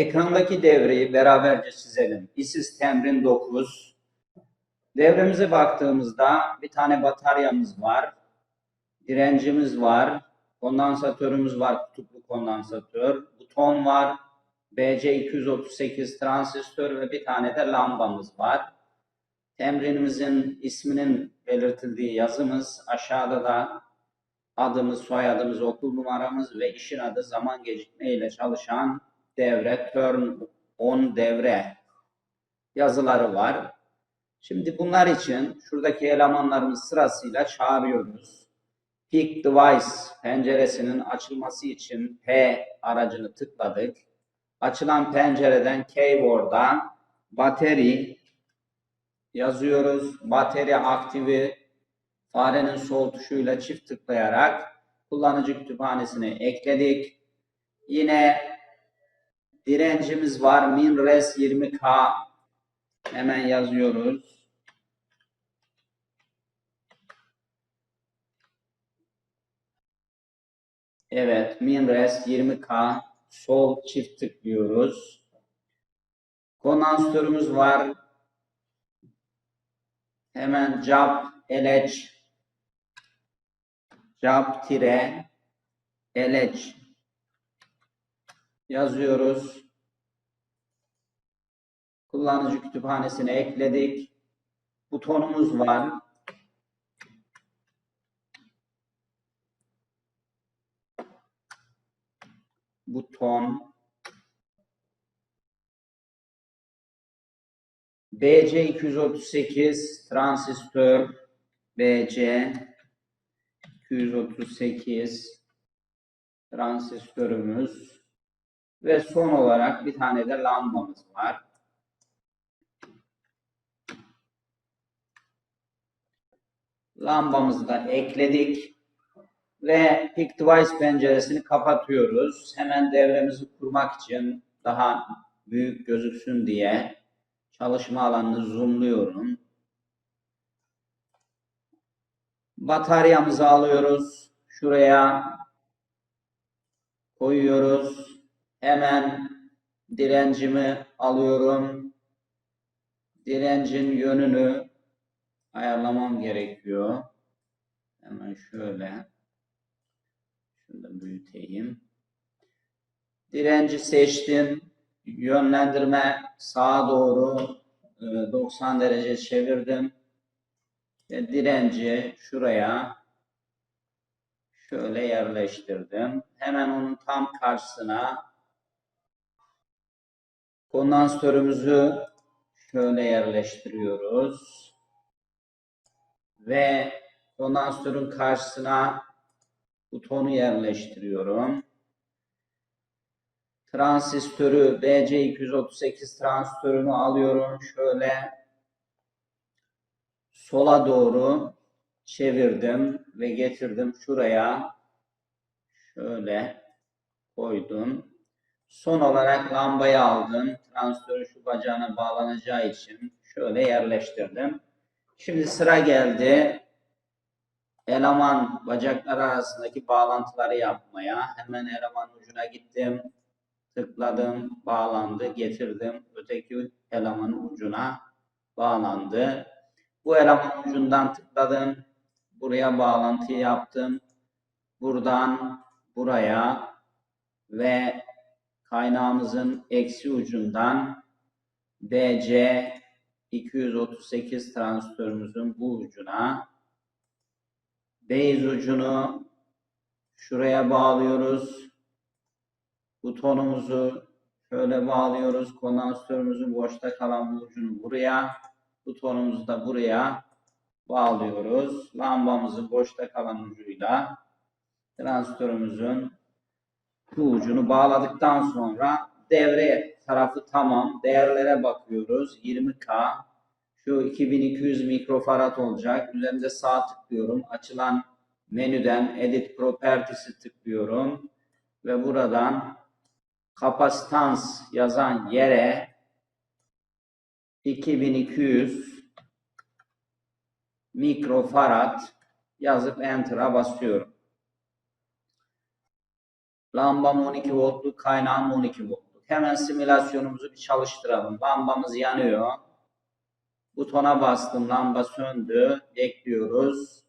Ekrandaki devreyi beraberce çizelim. ISIS Temrin 9. Devremize baktığımızda bir tane bataryamız var. Direncimiz var. Kondansatörümüz var. Kutuplu kondansatör. Buton var. BC238 transistör ve bir tane de lambamız var. Temrinimizin isminin belirtildiği yazımız aşağıda da adımız, soyadımız, okul numaramız ve işin adı zaman gecikme ile çalışan devre, turn on devre yazıları var. Şimdi bunlar için şuradaki elemanlarımız sırasıyla çağırıyoruz. Pick Device penceresinin açılması için P aracını tıkladık. Açılan pencereden keyboard'a battery yazıyoruz. Batarya aktivi farenin sol tuşuyla çift tıklayarak kullanıcı kütüphanesine ekledik. Yine direncimiz var. Minres 20K hemen yazıyoruz. Evet, Minres 20K sol çift tıklıyoruz. Kondansatörümüz var. Hemen job eleç job tire eleç yazıyoruz. Kullanıcı kütüphanesine ekledik. Butonumuz var. Buton BC 238 transistör BC 238 transistörümüz ve son olarak bir tane de lambamız var. Lambamızı da ekledik ve Pick Device penceresini kapatıyoruz. Hemen devremizi kurmak için daha büyük gözüksün diye çalışma alanını zoomluyorum. Bataryamızı alıyoruz. Şuraya koyuyoruz. Hemen direncimi alıyorum. Direncin yönünü ayarlamam gerekiyor. Hemen şöyle. Şunu da büyüteyim. Direnci seçtim. Yönlendirme sağa doğru e, 90 derece çevirdim. Ve direnci şuraya şöyle yerleştirdim. Hemen onun tam karşısına kondansatörümüzü şöyle yerleştiriyoruz. Ve kondansatörün karşısına butonu yerleştiriyorum. Transistörü BC238 transistörünü alıyorum. Şöyle sola doğru çevirdim ve getirdim şuraya. Şöyle koydum. Son olarak lambayı aldım. Transistörün şu bacağına bağlanacağı için şöyle yerleştirdim. Şimdi sıra geldi. Eleman bacaklar arasındaki bağlantıları yapmaya. Hemen elemanın ucuna gittim. Tıkladım, bağlandı, getirdim. Öteki elemanın ucuna bağlandı. Bu eleman ucundan tıkladım. Buraya bağlantı yaptım. Buradan buraya ve kaynağımızın eksi ucundan BC 238 transistörümüzün bu ucuna base ucunu şuraya bağlıyoruz. Butonumuzu şöyle bağlıyoruz. Kondansatörümüzün boşta kalan bu ucunu buraya butonumuzu da buraya bağlıyoruz. Lambamızı boşta kalan ucuyla transistörümüzün bu ucunu bağladıktan sonra devre tarafı tamam. Değerlere bakıyoruz. 20K şu 2200 mikrofarad olacak. Üzerinde sağ tıklıyorum. Açılan menüden Edit Properties'i tıklıyorum. Ve buradan kapasitans yazan yere 2200 mikrofarad yazıp enter'a basıyorum. Lambam 12 voltluk, kaynağım 12 voltluk. Hemen simülasyonumuzu bir çalıştıralım. Lambamız yanıyor. Butona bastım. Lamba söndü. Bekliyoruz.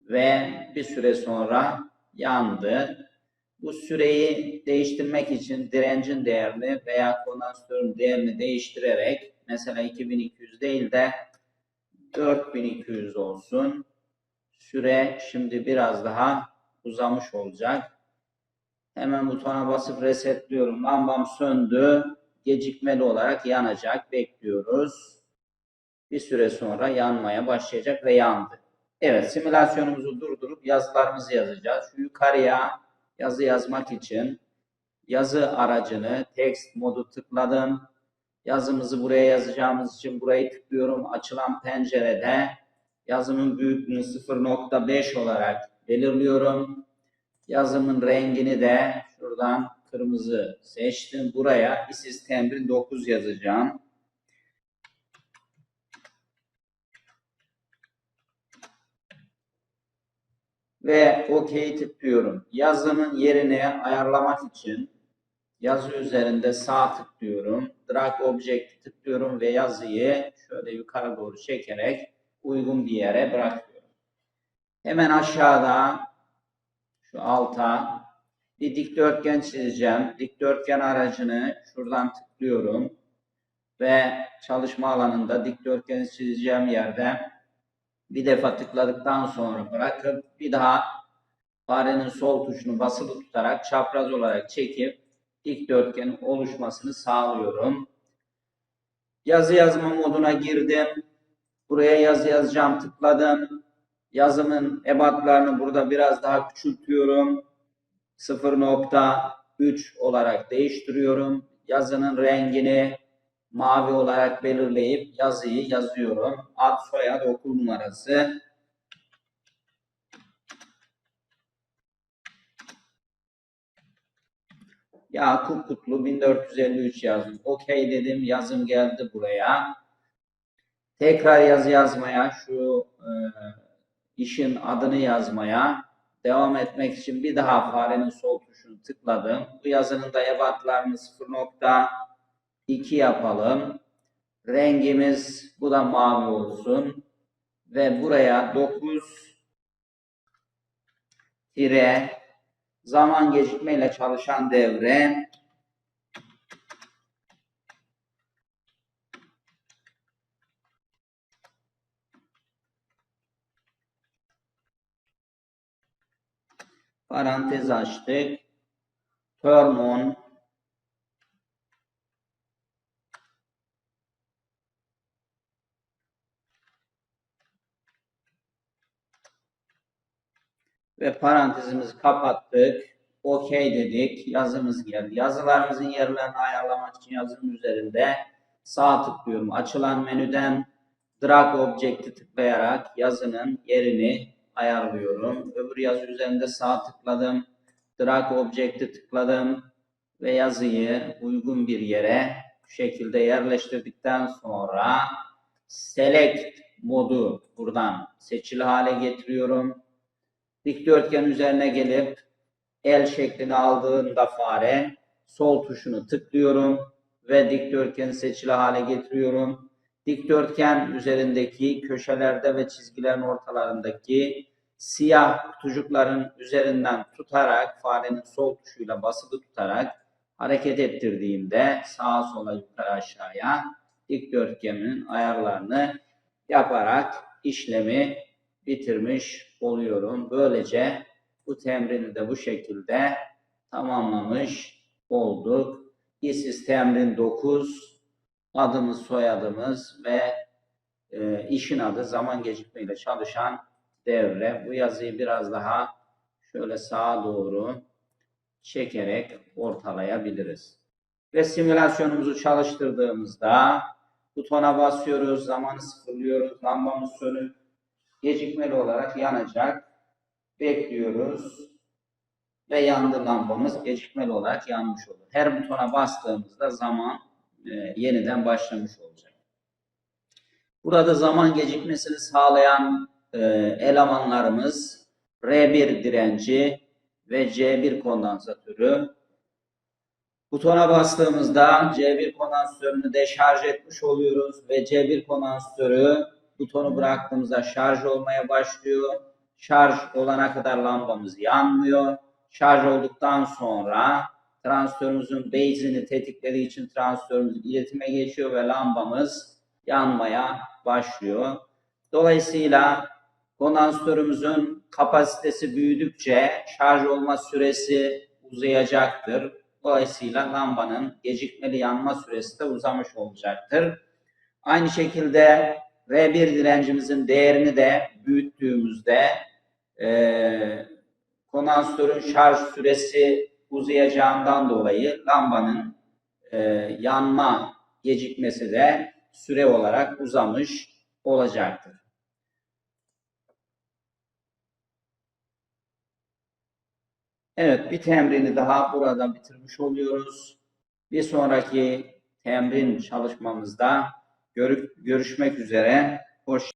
Ve bir süre sonra yandı. Bu süreyi değiştirmek için direncin değerini veya kondansatörün değerini değiştirerek mesela 2200 değil de 4200 olsun. Süre şimdi biraz daha uzamış olacak. Hemen butona basıp resetliyorum. Lambam söndü. Gecikmeli olarak yanacak. Bekliyoruz. Bir süre sonra yanmaya başlayacak ve yandı. Evet, simülasyonumuzu durdurup yazılarımızı yazacağız. Şu yukarıya yazı yazmak için yazı aracını text modu tıkladım. Yazımızı buraya yazacağımız için burayı tıklıyorum. Açılan pencerede yazımın büyüklüğünü 0.5 olarak belirliyorum. Yazımın rengini de şuradan kırmızı seçtim. Buraya ISIS Tembrin 9 yazacağım. Ve OK'yi tıklıyorum. Yazının yerini ayarlamak için yazı üzerinde sağ tıklıyorum. Drag Object'i tıklıyorum ve yazıyı şöyle yukarı doğru çekerek uygun bir yere bırakıyorum. Hemen aşağıda şu alta bir dikdörtgen çizeceğim. Dikdörtgen aracını şuradan tıklıyorum ve çalışma alanında dikdörtgeni çizeceğim yerde bir defa tıkladıktan sonra bırakıp bir daha farenin sol tuşunu basılı tutarak çapraz olarak çekip dikdörtgenin oluşmasını sağlıyorum. Yazı yazma moduna girdim. Buraya yazı yazacağım tıkladım. Yazımın ebatlarını burada biraz daha küçültüyorum. 0.3 olarak değiştiriyorum. Yazının rengini mavi olarak belirleyip yazıyı yazıyorum. Ad, soyad, okul numarası. Yakup Kutlu 1453 yazdım. Okey dedim. Yazım geldi buraya. Tekrar yazı yazmaya, şu e, işin adını yazmaya devam etmek için bir daha farenin sol tuşunu tıkladım. Bu yazının da ebatlarını 0.2 yapalım. Rengimiz bu da mavi olsun. Ve buraya 9 tire zaman gecikmeyle çalışan devre parantez açtık. Term on ve parantezimizi kapattık. OK dedik. Yazımız geldi. Yazılarımızın yerlerini ayarlamak için yazının üzerinde sağ tıklıyorum. Açılan menüden drag object'i tıklayarak yazının yerini ayarlıyorum. Öbür yazı üzerinde sağ tıkladım. Drag object'i tıkladım ve yazıyı uygun bir yere bu şekilde yerleştirdikten sonra select modu buradan seçili hale getiriyorum. Dikdörtgen üzerine gelip el şeklini aldığında fare sol tuşunu tıklıyorum ve dikdörtgeni seçili hale getiriyorum. Dikdörtgen üzerindeki köşelerde ve çizgilerin ortalarındaki siyah kutucukların üzerinden tutarak farenin sol tuşuyla basılı tutarak hareket ettirdiğimde sağa sola yukarı aşağıya dikdörtgenin ayarlarını yaparak işlemi bitirmiş oluyorum. Böylece bu temrini de bu şekilde tamamlamış olduk. İSİS temrin 9 adımız, soyadımız ve e, işin adı zaman gecikmeyle çalışan devre. Bu yazıyı biraz daha şöyle sağa doğru çekerek ortalayabiliriz. Ve simülasyonumuzu çalıştırdığımızda butona basıyoruz, zamanı sıfırlıyoruz, lambamız sönük, gecikmeli olarak yanacak. Bekliyoruz. Ve yandı lambamız gecikmeli olarak yanmış olur. Her butona bastığımızda zaman e, yeniden başlamış olacak. Burada zaman gecikmesini sağlayan e, elemanlarımız R1 direnci ve C1 kondansatörü. Butona bastığımızda C1 kondansatörünü deşarj etmiş oluyoruz ve C1 kondansatörü butonu bıraktığımızda şarj olmaya başlıyor. Şarj olana kadar lambamız yanmıyor. Şarj olduktan sonra transistörümüzün base'ini tetiklediği için transistörümüz iletime geçiyor ve lambamız yanmaya başlıyor. Dolayısıyla kondansatörümüzün kapasitesi büyüdükçe şarj olma süresi uzayacaktır. Dolayısıyla lambanın gecikmeli yanma süresi de uzamış olacaktır. Aynı şekilde V1 direncimizin değerini de büyüttüğümüzde eee kondansatörün şarj süresi uzayacağından dolayı lambanın eee, yanma gecikmesi de süre olarak uzamış olacaktır. Evet, bir temrini daha burada bitirmiş oluyoruz. Bir sonraki temrin çalışmamızda görü- görüşmek üzere. Hoş